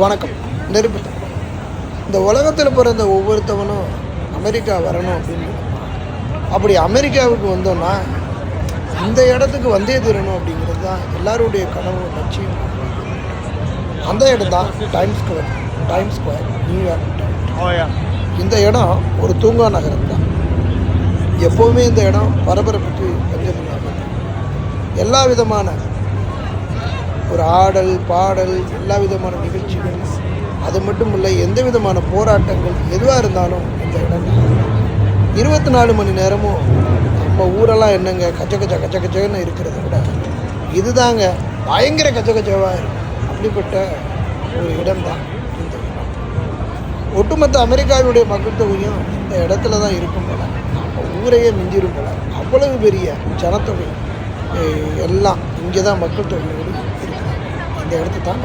வணக்கம். நெருப்பு இந்த உலகத்தில் பிறந்த ஒவ்வொருத்தவனும் அமெரிக்கா வரணும் அப்படின்னு. அப்படி அமெரிக்காவுக்கு வந்தோன்னா இந்த இடத்துக்கு வந்தே தீரணும் அப்படிங்கிறது தான் எல்லாருடைய கனவு லட்சியம். அந்த இடம் தான் time square time square New York இந்த இடம் ஒரு தூங்கா நகரம் தான். எப்போவுமே இந்த இடம் பரபரப்புக்கு பஞ்சமில்லாமல் எல்லா விதமான ஒரு ஆடல் பாடல் எல்லா விதமான நிகழ்ச்சிகள். அது மட்டும் இல்லை எந்த விதமான போராட்டங்கள் எதுவாக இருந்தாலும் இந்த இடம் இருபத்தி நாலு மணி நேரமும் நம்ம ஊரெல்லாம் என்னங்க கச்ச கச்ச கச்ச கச்சன்னு இருக்கிறத விட இதுதாங்க பயங்கர கச்ச கச்சவாக இருக்கும் அப்படிப்பட்ட ஒரு இடம்தான் இந்த இடம். ஒட்டுமொத்த அமெரிக்காவினுடைய மக்கள் தொகையும் இந்த இடத்துல தான் இருக்கும் போல. நம்ம ஊரையே மிஞ்சிரும் போல. அவ்வளவு பெரிய ஜனத்தொகை எல்லாம் இங்கே தான் மக்கள் தொகை இந்த இடத்து தான்